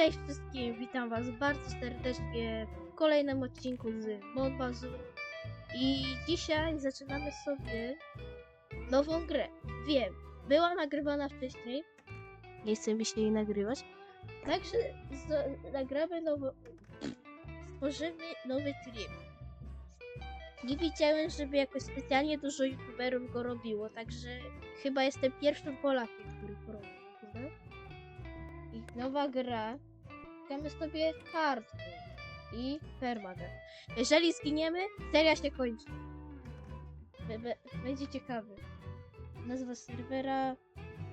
Cześć wszystkim, witam was bardzo serdecznie w kolejnym odcinku z Modbazu i dzisiaj zaczynamy sobie nową grę. Wiem, była nagrywana wcześniej, nie chce mi się jej nagrywać, także nagramy nowy, stworzymy nowy tryb. Nie widziałem, żeby jakoś specjalnie dużo youtuberów go robiło, także chyba jestem pierwszym Polakiem, który prawda? I nowa gra. Gramy sobie hardcore i permadeath. Jeżeli zginiemy, seria się kończy. Be- be- będzie ciekawy. Nazwa serwera...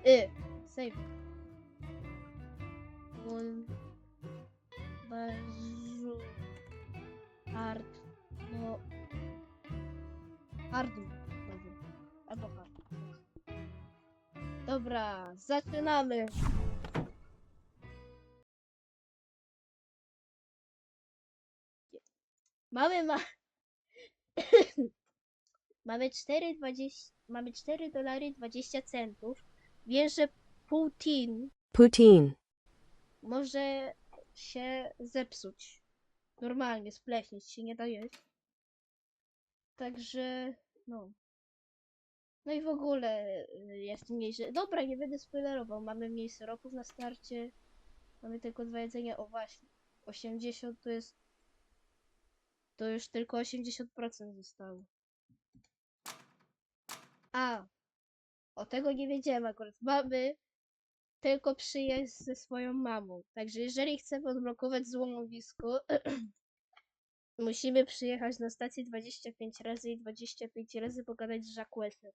Y. Save. Wol... Bazu... Hard... No... Hard. Albo hard. Dobra, zaczynamy. Mamy ma... mamy 4,20... Mamy 4 dolary 20 centów. Wiem, że Putin Poutine. może się zepsuć. Normalnie, spleśnić się nie da jeść. Także, no. No i w ogóle y, jest mniej, że... Dobra, nie będę spoilerował. Mamy mniej syropów na starcie. Mamy tylko dwa jedzenia. O właśnie. 80 to jest... To już tylko 80% zostało. A! O tego nie wiedziałem akurat. Mamy tylko przyjaźń ze swoją mamą. Także jeżeli chcemy odblokować złomowisko, musimy przyjechać na stację 25 razy i 25 razy pogadać z Jacquesem.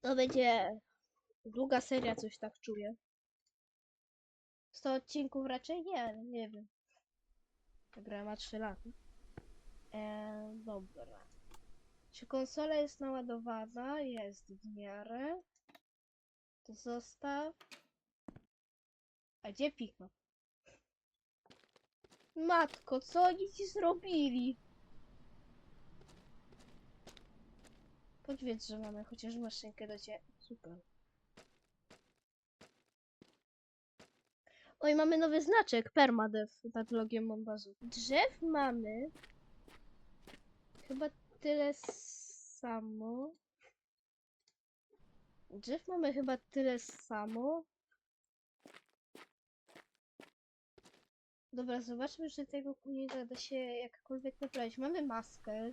To będzie długa seria, coś tak czuję. 100 odcinków raczej nie, nie wiem. Ta gra ma 3 lata. Eee, dobra. Czy konsola jest naładowana? Jest w miarę. To zostaw. A gdzie pika? Matko, co oni ci zrobili? Powiedz, że mamy chociaż maszynkę do ciebie. Super. Oj, mamy nowy znaczek, permadeath nad logiem Monbazu. Drzew mamy chyba tyle samo. Drzew mamy chyba tyle samo. Dobra, zobaczmy, czy tego nie da się jakkolwiek naprawić. Mamy maskę,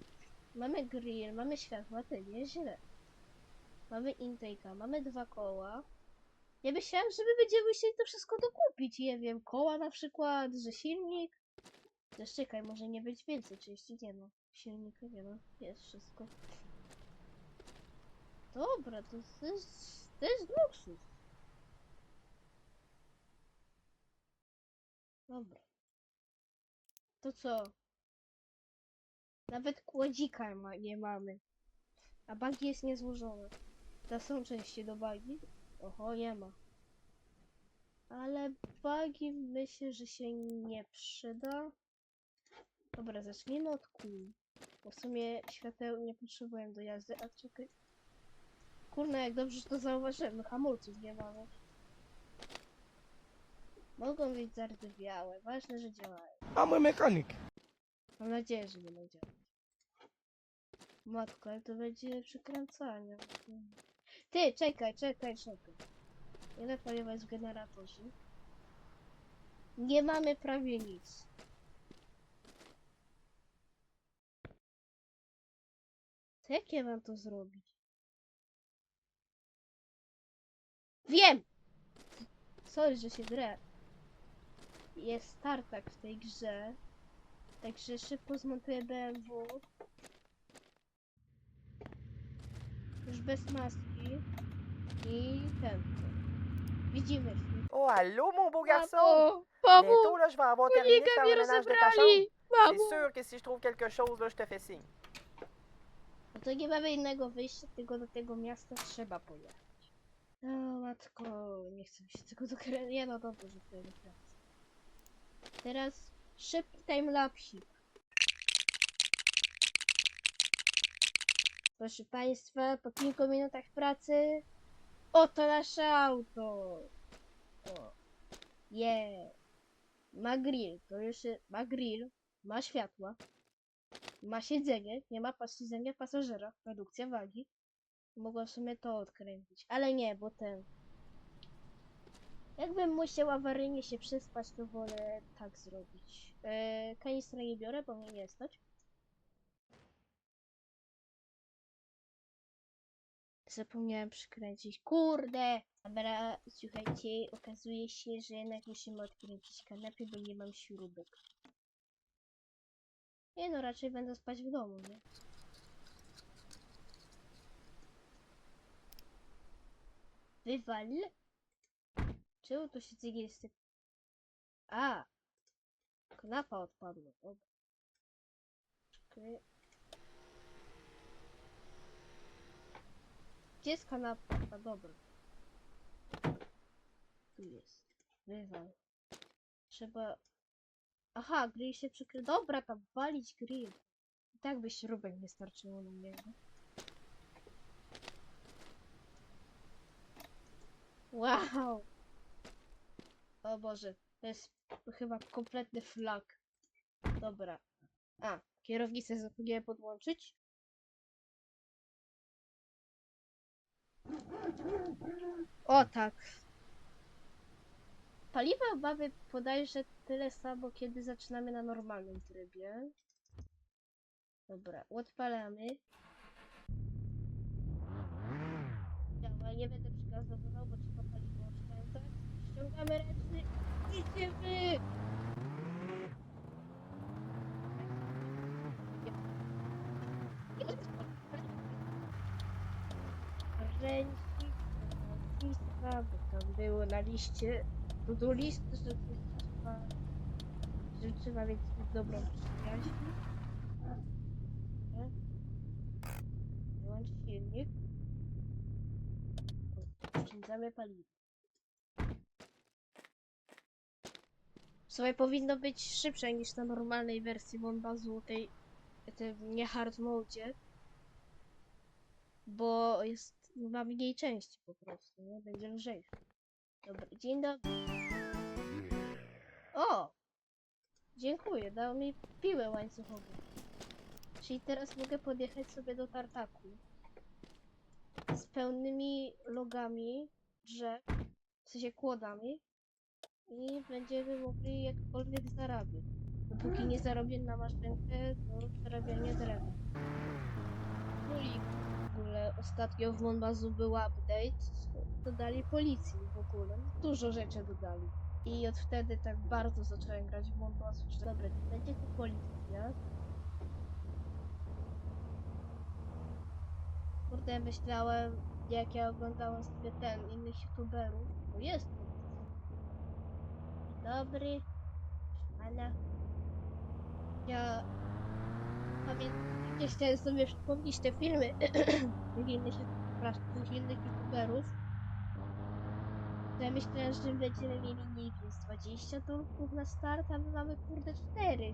mamy grill, mamy światła, to nie źle. Mamy intake'a, mamy dwa koła. Ja myślałem, że my będziemy musieli to wszystko dokupić. Nie wiem, koła na przykład, że silnik. Też czekaj, może nie być więcej, części nie ma. Silnika nie ma, jest wszystko. Dobra, to jest, to jest luksus. Dobra. To co? Nawet kłodzika ma, nie mamy. A bagi jest niezłożone. To są części do bagi? Oho, nie ma. Ale bagi myślę, że się nie przyda. Dobra, zacznijmy od kół. Bo w sumie świateł nie potrzebuję do jazdy, a czekaj. Kurna, jak dobrze że to zauważyłem, no hamulców nie mamy. Mogą być zardzewiałe, ważne, że działają. A mój mechanik. Mam nadzieję, że będą działać. Matko, ale to będzie przykręcanie. Ty, czekaj, czekaj, czekaj. Ile paliwa jest w generatorze? Nie mamy prawie nic. Jak ja mam to zrobić? Wiem! Sorry, że się drę. Jest tartak w tej grze. Także szybko zmontuję BMW. Już bez maski. I ten. Widzimy się. Oh, allô, mon beau garçon? Mamo! Mamo! Bientôt, là, je vais avoir terminé de Monika faire le ménage de ta chambre. C'est Mamo! sûr que si je trouve quelque chose, là, je te fais signe. No to nie mamy innego wyjścia, tylko do tego miasta trzeba pojechać. O matko, nie chcę mi się tego dokręcić. Nie no dobrze, że tutaj dokręcę. Teraz szybki timelapsik. Proszę Państwa, po kilku minutach pracy oto nasze auto. O. Yeah. Ma grill, to jeszcze ma grill, ma światła, ma siedzenie, nie ma pas siedzenia pasażera, redukcja wagi. Mogła w sumie to odkręcić, ale nie, bo ten... Jakbym musiał awaryjnie się przespać, to wolę tak zrobić. Eee, kanistra nie biorę, bo mnie nie stać. Zapomniałem przykręcić. Kurde! Dobra, słuchajcie, okazuje się, że jednak musimy odkręcić kanapę, bo nie mam śrubek. Nie no, raczej będę spać w domu, nie? Wywal. Czemu to siedzenie jest tak... A! Kanapa odpadła, dobra. Czekaj. Gdzie jest kanapa? A dobra. Tu jest. Wywal. Trzeba... Aha, grill się przykry... Dobra, tam walić grill. I tak by śrubek nie starczyło na niego. Wow! O Boże, to jest chyba kompletny flag. Dobra. A, kierownicę zapomniałem podłączyć. O tak. Paliwa obawy podajże tyle samo, kiedy zaczynamy na normalnym trybie. Dobra, odpalamy. Działa, nie będę przygazowywał, bo trzeba paliwo oszczędzać. Ściągamy ręczny. Idziemy! Ręcznik, nazwiska, bo tam było na liście to do że trzeba, że trzeba mieć dobrą przyjaźń. Nie? Wyłącz silnik. Oszczędzamy paliwo. W sumie powinno być szybsze niż na normalnej wersji Wombazu, tej, tym nie hard mode, bo jest, ma mniej części po prostu, nie? Będzie lżejszy. Dobra, dzień dobry. O! Dziękuję, dał mi piłę łańcuchową. Czyli teraz mogę podjechać sobie do tartaku. Z pełnymi logami drzew, w sensie kłodami. I będziemy mogli jakkolwiek zarabiać. Dopóki nie zarobię na maszynkę, to przerabianie drewna. Ostatnio w Monbazu był update. Dodali policji w ogóle. Dużo rzeczy dodali. I od wtedy tak bardzo zacząłem grać w Monbazu, dobra, będzie tu policja. Kurde, myślałem, jak ja oglądałem sobie ten, innych youtuberów, bo jest policja. Dobry, pana. Ja pamiętam, chciałem sobie przypomnieć te filmy innych, przepraszam, innych youtuberów. Ja myślałem, że będziemy mieli, nie wiem, z 20 torków na start, a my mamy kurde 4.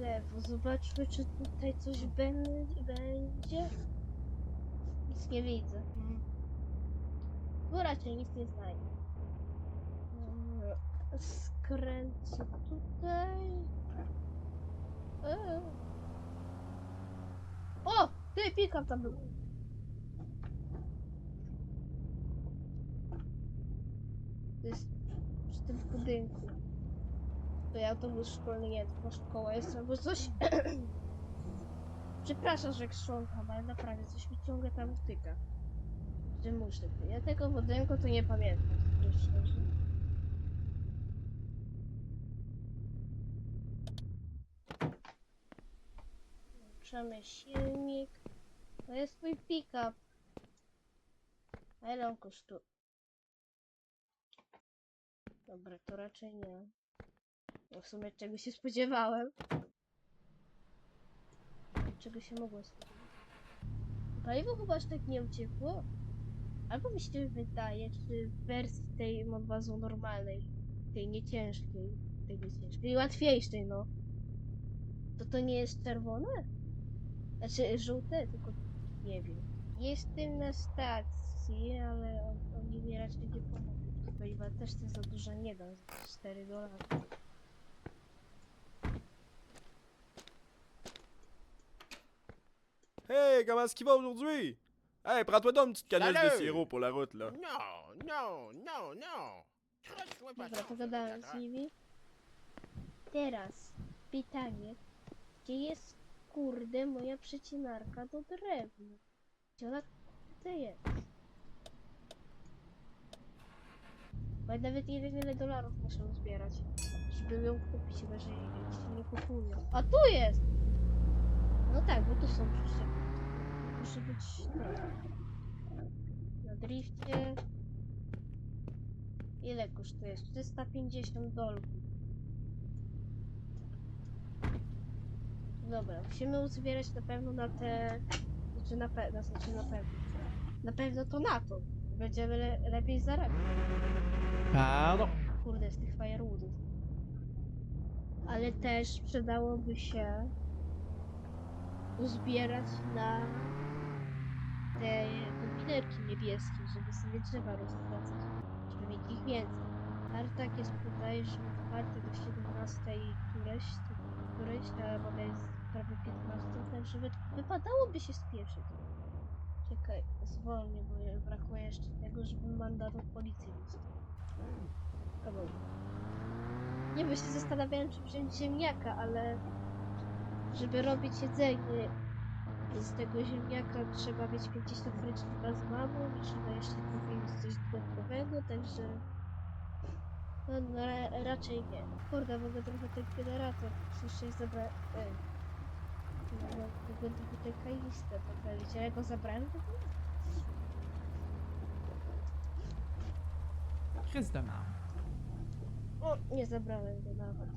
Lewo, zobaczmy, czy tutaj coś będzie. Nic nie widzę. Mm. Tu raczej nic nie znajdę. Dobra, Skręcę tutaj. Eee. O! Ty, pick-up tam był. To jest przy tym budynku. To ja autobus szkolny nie, to szkoła jest albo coś. Przepraszam, że krząkam, ale naprawdę coś mi ciągle tam wtyka. Że muszę. Ja tego budynku to nie pamiętam. Włączamy silnik. To jest mój pick-up. A ile on kosztuje? Dobra, to raczej nie. W sumie czego się spodziewałem. Czego się mogło spodziewać? Paliwo chyba aż tak nie uciekło. Albo mi się wydaje, czy w wersji tej modbazu normalnej, tej nieciężkiej, tej nieciężkiej, łatwiejszej no, to to nie jest czerwone? Znaczy żółte, tylko nie wiem. Jestem na stacji, ale on ale też to za dużo nie dam. za 4 dolary. Hey, comment est-ce qu'il va aujourd'hui? Hey, prends-toi donc une petite canette de Salut! sirop pour la route, là. Non, non, non, non. Croche-toi pas Dobra, ça, pogadałem z gada. nimi. Teraz pytanie. Gdzie jest kurde moja przecinarka do drewna? Gdzie ona kurde jest? Bo nawet nie wiem ile dolarów muszę zbierać, żeby ją kupić, chyba że nie kupują. A tu jest! No tak, bo tu są przyczepy. Muszę być tak. Na drifcie. Ile kosztuje? 350 dolków. Dobra, musimy uzbierać na pewno na te... Znaczy na pewno, znaczy na pewno. Na pewno to na to. Będziemy le lepiej zarabiać. Pardon. Kurde, z tych firewoodów. Ale też przydałoby się uzbierać na te kombinerki niebieskie, żeby sobie drzewa rozkręcać, żeby mieć ich więcej. Tartak jest podaje, że otwarty do 17 któreś, to któreś, a woda jest prawie 15, także wy, wypadałoby się spieszyć. Czekaj, zwolnię, bo je- brakuje jeszcze tego, żeby mandat od policji dostał. Nie, bo się zastanawiałem, czy wziąć ziemniaka, ale żeby robić jedzenie z tego ziemniaka trzeba mieć 50 ręcznika z mamą i trzeba jeszcze kupić coś dodatkowego, także no, no ra- raczej nie. Kurde, mogę trochę ten generator jeszcze zabrać. Ej. No, mogę trochę tę kaistę poprawić, ale ja go zabrałem w ogóle? Marde. O, nie zabrałem go nawet.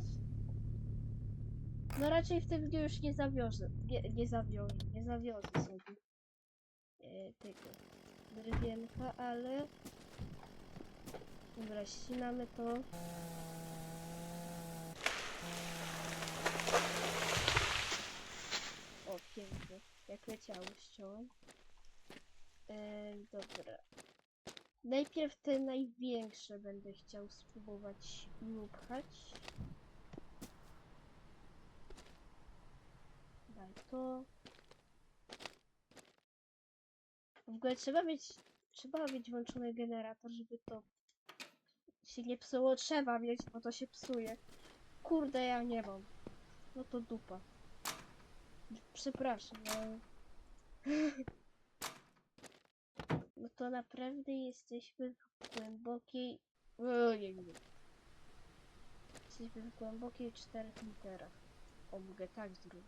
No raczej w tym dniu już nie zawiozę. Nie, nie zawiozę, nie zawiozę sobie e, tego drewienka, ale dobra, ścinamy to. O, pięknie. Jak leciało, ściąłem. E, dobra. Najpierw te największe będę chciał spróbować upchać. Daj to. W ogóle trzeba mieć, trzeba mieć włączony generator, żeby to się nie psuło. Trzeba mieć, bo to się psuje. Kurde, ja nie mam. No to dupa. Przepraszam, ale... No to naprawdę jesteśmy w głębokiej... Ojej. Jesteśmy w głębokiej czterech literach. O, mogę tak zrobić.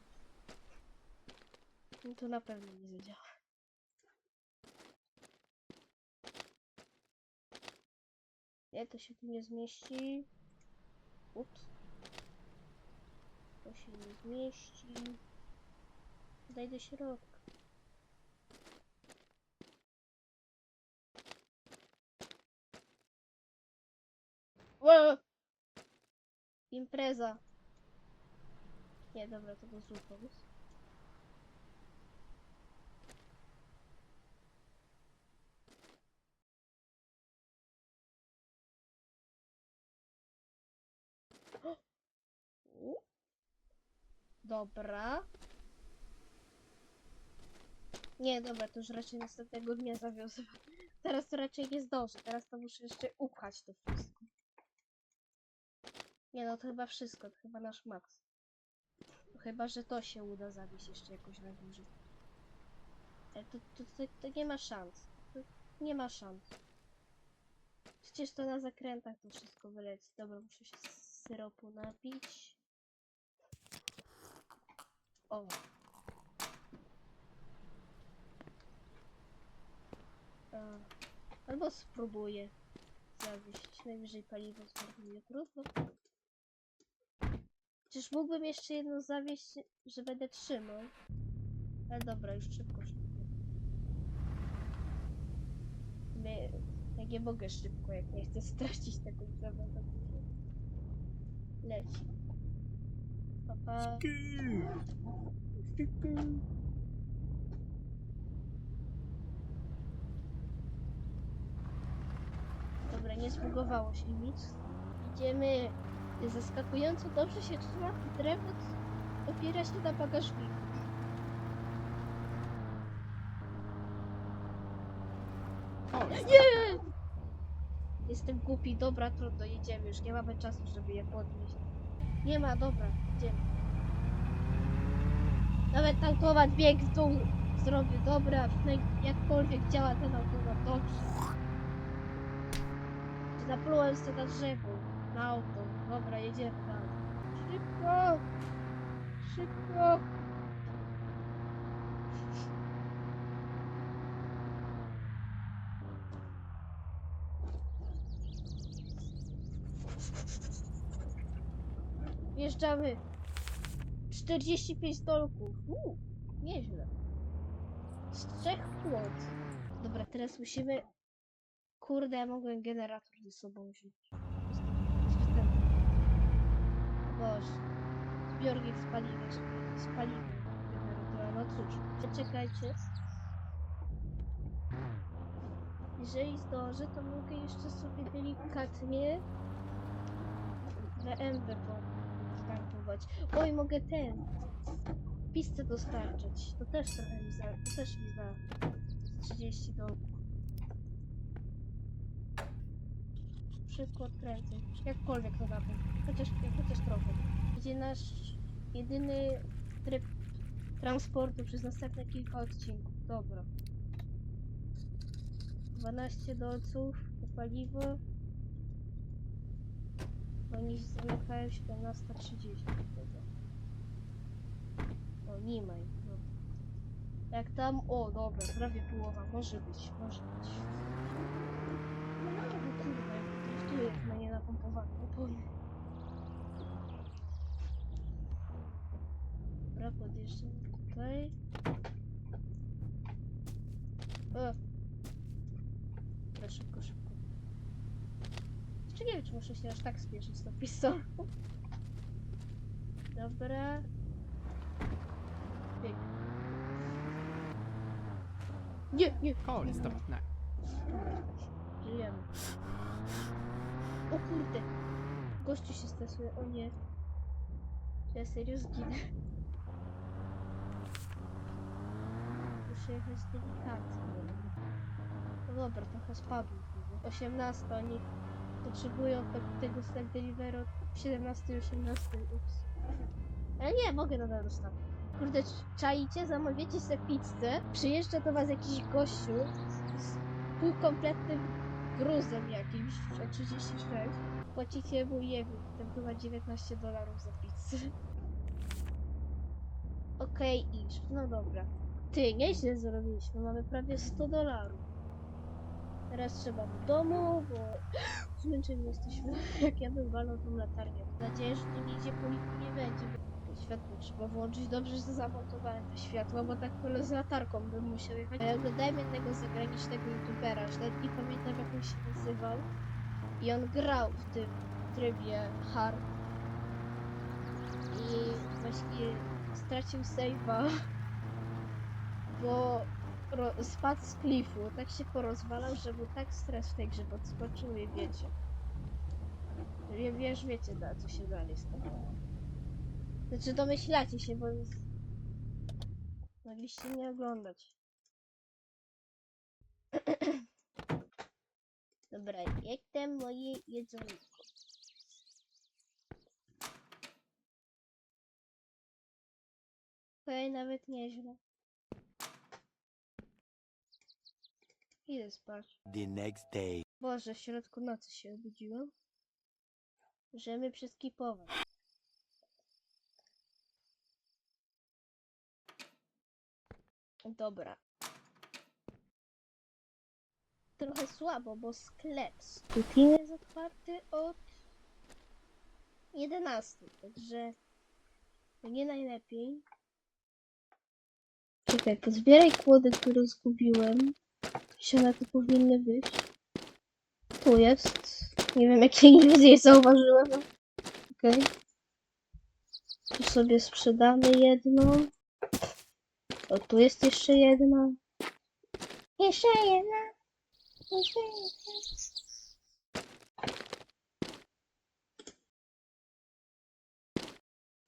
No to na pewno nie zadziała. Nie, to się tu nie zmieści. Ups. To się nie zmieści. Daj do środka. Ło! Impreza. Nie, dobra, to był zły pomysł. Dobra. Nie, dobra, to już raczej następnego dnia zawiozę. Teraz to raczej nie zdążę. Teraz to muszę jeszcze upchać to wszystko. Nie no, to chyba wszystko, to chyba nasz maks. No Chyba, że to się uda zawieść jeszcze jakoś na górze. Ale to, to, to, to nie ma szans. To nie ma szans. Przecież to na zakrętach to wszystko wyleci. Dobra, muszę się syropu napić. O. A, albo spróbuję zawieść. Najwyżej paliwo zmarnuje. Trudno. Czyż mógłbym jeszcze jedno zawieść, że będę trzymał? Ale dobra, już szybko, szybko. Nie, ja nie mogę szybko, jak nie chcę stracić tego drzewa. Leci. Dobra, nie zbugowało się nic. Idziemy. Zaskakująco dobrze się trzyma drewno, opiera się na bagażniku. Nie! Jestem głupi, dobra, trudno, jedziemy już, nie mamy czasu, żeby je podnieść. Nie ma, dobra, idziemy. Nawet automat bieg w dół zrobię, dobra, jakkolwiek działa ten automat, dobrze. Zaplułem sobie na drzewo, na auto, dobra, jedziemy dalej. Szybko! Szybko! Wjeżdżamy. 45 dolków. Uuu, nieźle. Z trzech płot. Dobra, teraz musimy... Kurde, ja mogłem generator ze sobą wziąć. Boże. Zbiornik paliwem generatora. No cóż, przeczekajcie. Jeżeli zdążę, to mogę jeszcze sobie delikatnie BMB tankować. Oj, mogę ten. Pistę dostarczyć. To też trochę mi za. To też mi za 30 dolków. Szybko odkręcę. Jakkolwiek to da. Chociaż, chociaż trochę. Będzie nasz jedyny tryb transportu przez następne kilka odcinków. Dobra. 12 dolców, paliwo. Oni zamykają 17.30 chyba. O, nie ma ich, dobra. Jak tam, o dobra, prawie połowa, może być, może być. No kurwa, jak driftuję na nie napompowane opony. Dobra, podjeżdżam tutaj. O. Dobra, szybko, Jeszcze nie wiem, czy muszę się aż tak spieszyć z tą pistą. Dobra. Pyk. Nie, nie. Chodź, stopna. Żyjemy. O kurde. Gościu się stresuje. O nie. Ja serio zginę? Muszę jechać delikatnie. No dobra, trochę spadł. 18, oni potrzebują te- tego stack delivery od 17 i 18. Ups. Ale nie, mogę nadal dostać. Kurde, czaicie, zamawiacie sobie pizzę, przyjeżdża do was jakiś gościu z półkompletnym gruzem jakimś, za 36. Płacicie mu, nie ten chyba 19 dolarów za pizzę. Okej, iż. No dobra. Ty, nieźle zrobiliśmy, mamy prawie 100 dolarów. Teraz trzeba do domu, bo zmęczeni jesteśmy. Jak ja bym walał tą latarnię. Mam nadzieję, że tu nigdzie policji nie będzie. Światło trzeba włączyć. Dobrze, że zamontowałem to światło, bo tak z latarką bym musiał jechać. Ja oglądałem jednego zagranicznego youtubera, już nawet nie pamiętam jak on się nazywał. I on grał w tym trybie hard. I właśnie stracił save'a, bo spadł z klifu, tak się porozwalał, że był tak stres w tej grze podskoczył i wiecie. Wie, wiesz, wiecie, da, co się dalej stało. Znaczy domyślacie się, bo mogliście nie oglądać. Dobra, jak tam moje jedzonko? Okej, nawet nieźle. Idę spać. The next day. Boże, w środku nocy się obudziłem. Możemy przeskipować. Dobra. Trochę słabo, bo sklep Steam jest otwarty od 11, także nie najlepiej. Czekaj, pozbieraj kłody, które zgubiłem się na to powinny być. Tu jest. Nie wiem jakiej iluzji zauważyłem. Okej. Okay. Tu sobie sprzedamy jedną. O, tu jest jeszcze jedna. Jeszcze jedna. Jeszcze jedna.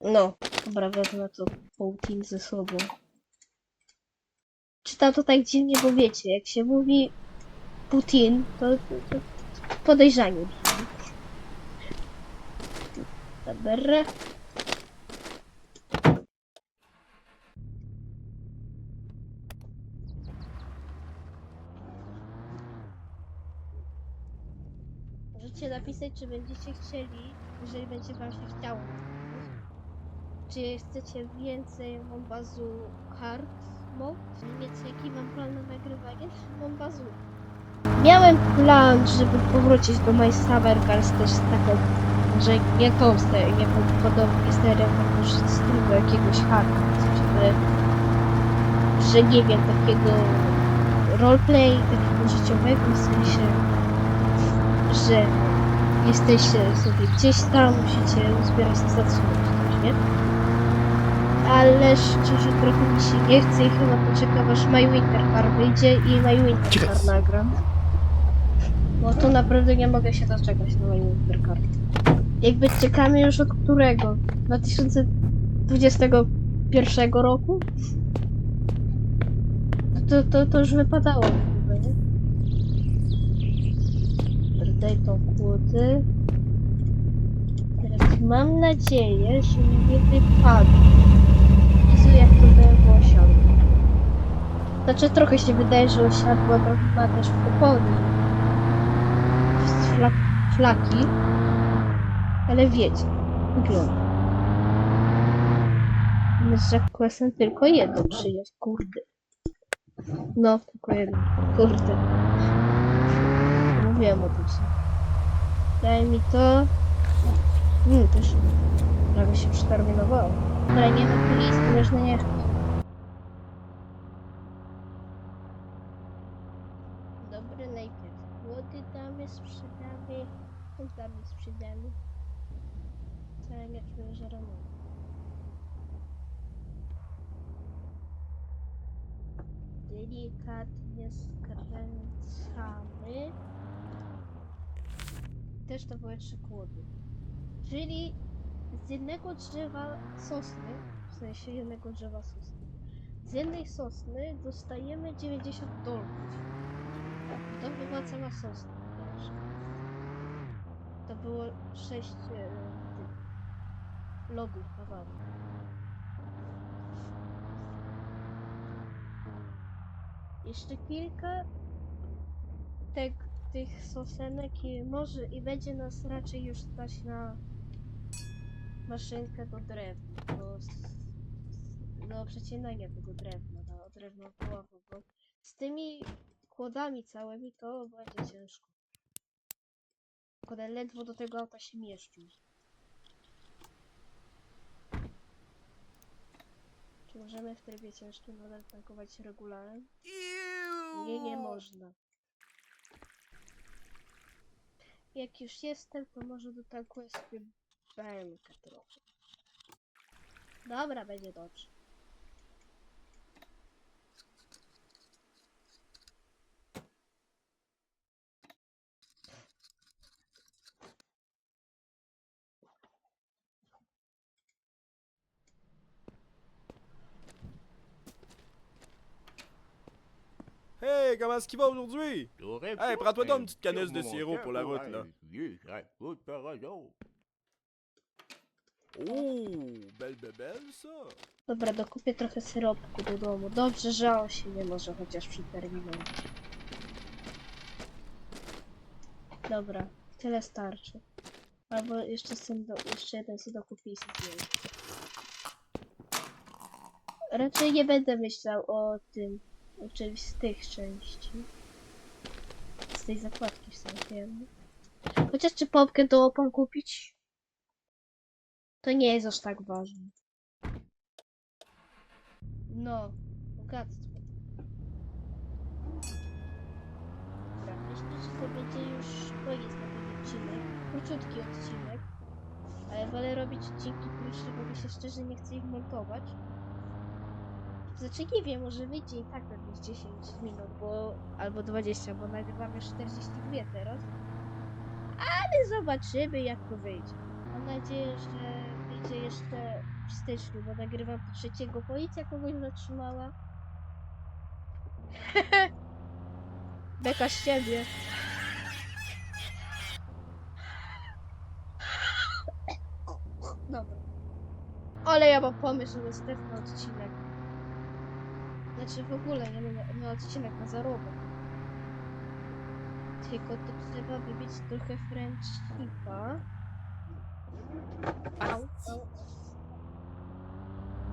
No, dobra, wezmę to pół ze sobą. Czytam to tak dziwnie, bo wiecie, jak się mówi Putin, to, to, to podejrzanie brzmi. Dobra. Możecie napisać, czy będziecie chcieli, jeżeli będzie wam się chciało. Czy chcecie więcej Mombazu hard mode? Wiecie, jaki mam plan na nagrywanie? Mombazu. Miałem plan, żeby powrócić do My Summer też z taką, że nie tą nie podobnie serię, że z tego jakiegoś hard, żeby, że nie wiem, takiego roleplay, takiego życiowego, w sensie, że jesteście sobie gdzieś tam, musicie uzbierać stację nie? Ale szczerze trochę mi się nie chce i chyba poczekam aż My Winter Car wyjdzie i My Winter Car nagram. Bo to naprawdę nie mogę się doczekać na My Winter Car. Jakby czekamy już od którego? 2021 roku? To, to, to już wypadało chyba, nie? Daj tą kłodę. Teraz mam nadzieję, że mi nie wypadnie. Jak to było osiadło. Znaczy trochę się wydaje, że osiadło, bo chyba też w popołudnie. Fla flaki. Ale wiecie, wygląda. Z Jack Questem tylko jedno przyjaźń, kurde. No, tylko jedno, kurde. Mówiłem o tym. Daj mi to. Hmm, też prawie się przeterminowało. Ale nie ma polis, można jechać. Dobra, najpierw młody damy sprzedamy. Damy sprzedamy. Nie czuję, że rano. Delikatnie skręcamy. Też to trzy kłody. Czyli z jednego drzewa sosny, w sensie jednego drzewa sosny, z jednej sosny dostajemy 90 dolków. To była cała sosna. To było 6 e, lodów kawałków. Jeszcze kilka tych, tych sosenek i może i będzie nas raczej już stać na maszynkę do drewna, do, do przecinania tego drewna, na drewno połowę, bo z tymi kłodami całymi to będzie ciężko. Kurde, ledwo do tego auta się mieszczą. Czy możemy w trybie ciężkim nadal tankować regularem? Nie, nie można. Jak już jestem, to może dotankuję sobie BMK trochę. Dobra, będzie dobrze. Hey, comment est-ce qu'il va aujourd'hui? Hey, prends-toi donc un une petite canisse de sirop pour la route, là. Oh, belle bébelle, ça. Dobra, dokupię trochę syropku do domu. Dobrze, że on się nie może chociaż przeterminować. Dobra, tyle starczy. Albo jeszcze, syn do, jeszcze jeden sobie i. Raczej nie będę myślał o tym, o czymś z tych części. Z tej zakładki w sensie. Chociaż czy popkę do opon kupić? To nie jest aż tak ważne. No, bogactwo. Dobra, myślę, że to będzie już koniec na ten odcinek. Króciutki odcinek. Ale wolę robić odcinki krótsze, bo mi się szczerze nie chce ich montować. Znaczy nie wiem, może wyjdzie i tak pewnie z 10 minut, bo... albo 20, bo nagrywam już 42 teraz. Ale zobaczymy jak to wyjdzie. Mam nadzieję, że wyjdzie jeszcze w styczniu, bo nagrywam trzeciego. Policja kogoś zatrzymała. Beka z ciebie. Dobra. Ale ja mam pomysł na następny odcinek. Znaczy w ogóle nie na, na odcinek na zarobek. Tylko to trzeba wybić trochę friendshipa. Au,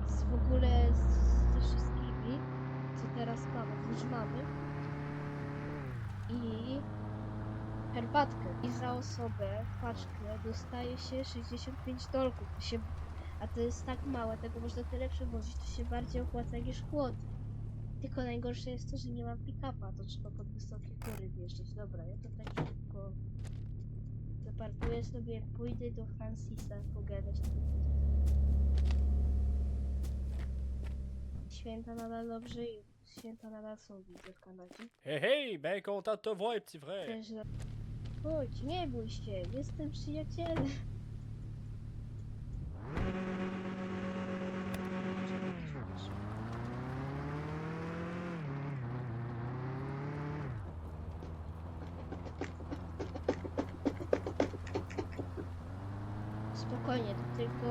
Z w ogóle z, ze wszystkimi, co teraz mamy, już mamy. I herbatkę. I za osobę, paczkę, dostaje się 65 dolków. Się, a to jest tak małe, tego można tyle przewozić, to się bardziej opłaca niż chłod. Tylko najgorsze jest to, że nie mam pick-upa, to trzeba pod wysokie góry wjeżdżać. Dobra, ja to tak szybko zaparkuję sobie, pójdę do Francisa pogadać. Święta nadal dobrze i święta nadal są widzę w Kanadzie. Hé hé, ben content de te voir, petit frère. Też za... Chodź, nie bój się, jestem przyjacielem. Spokojnie, to tylko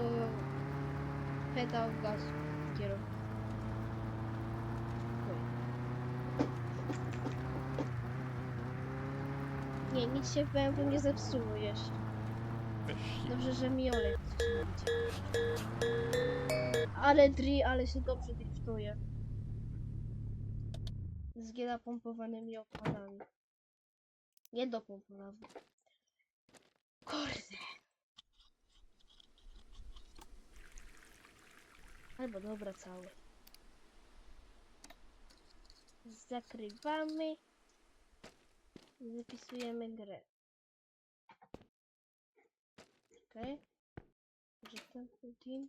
pedał gazu kierowcy. Spokojnie. Nie, nic się BMW nie zepsuło jeszcze. Dobrze, że mi olej. Ale dri, ale się dobrze driftuje. Z napompowanymi okładami. Nie dopompowany. Kurde. Albo dobra, cały. Zakrywamy. Zapisujemy grę. Okej. Okay. Ten team.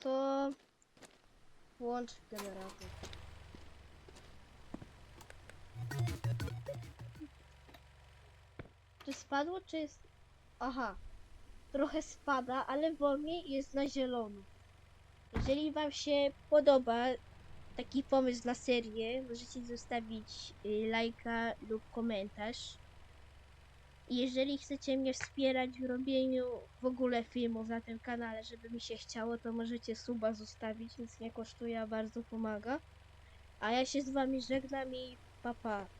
To włącz generator. Czy spadło, czy jest... Aha. Trochę spada, ale wolniej jest na zielono. Jeżeli wam się podoba taki pomysł na serię, możecie zostawić y, lajka lub komentarz. Jeżeli chcecie mnie wspierać w robieniu w ogóle filmów na tym kanale, żeby mi się chciało, to możecie suba zostawić, nic nie kosztuje, a bardzo pomaga. A ja się z wami żegnam i papa. Pa.